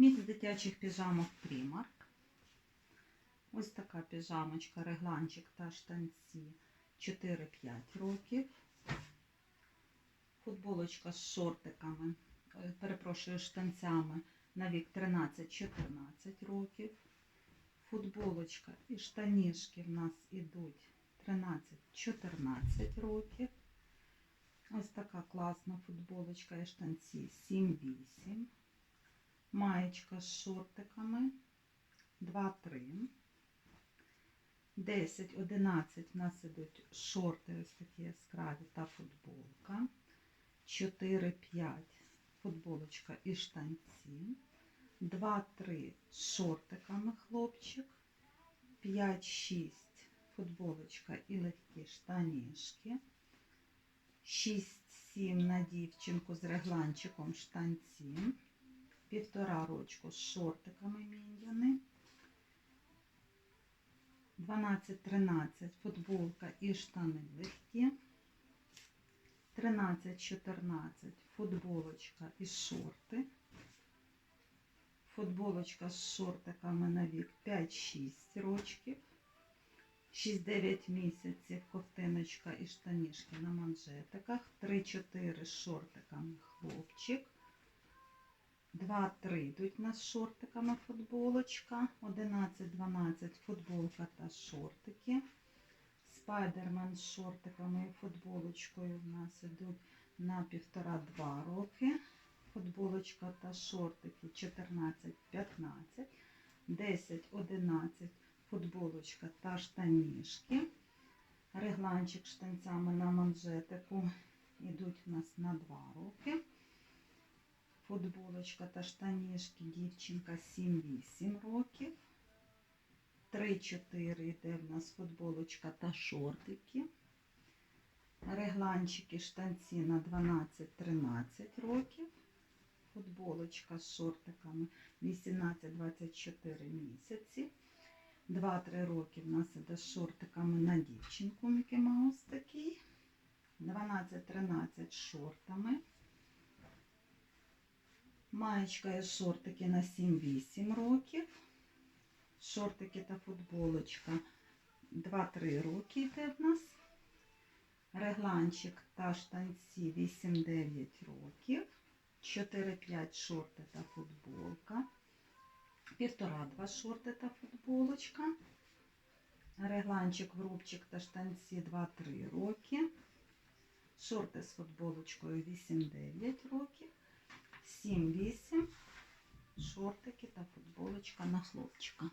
Мікс дитячих піжамок Primark. Ось така піжамочка, регланчик та штанці 4-5 років. Футболочка з шортиками, е, перепрошую, штанцями на вік 13-14 років. Футболочка і штанішки в нас ідуть 13-14 років. Ось така класна футболочка і штанці 7-8. Маєчка з шортиками 2-3. 10-11 в нас ідуть шорти, ось такі яскраві та футболка. 4-5 футболочка і штанці. 2-3 з шортиками хлопчик. 5-6 футболочка і легкі штанішки. 6-7 на дівчинку з регланчиком штанці. Півтора рочку з шортиками міньйони. 12-13 футболка і штани легкі. 13-14 футболочка і шорти. Футболочка з шортиками на вік 5-6 рочків. 6-9 місяців ковтиночка і штанішки на манжетиках. 3-4 з шортиками хлопчик. 2-3 йдуть у нас шортиками футболочка. 11-12 футболка та шортики. Спайдермен з шортиками і футболочкою у нас ідуть на 1,5-2 роки. Футболочка та шортики 14-15, 10-11 футболочка та штанішки. Регланчик штанцями на манжетику йдуть у нас на 2 роки. Футболочка та штанішки дівчинка 7-8 років. 3-4 йде в нас футболочка та шортики. Регланчики штанці на 12-13 років. Футболочка з шортиками 18-24 місяці. 2-3 роки в нас іде з шортиками на дівчинку Мікі Маус такий. 12-13 з шортами. Маєчка і шортики на 7-8 років. Шортики та футболочка 2-3 роки йде в нас. Регланчик та штанці 8-9 років. 4-5 шорти та футболка. Півтора-два шорти та футболочка. Регланчик, врубчик та штанці 2-3 роки. Шорти з футболочкою 8-9 років. 7-8 шортики та футболочка на хлопчика.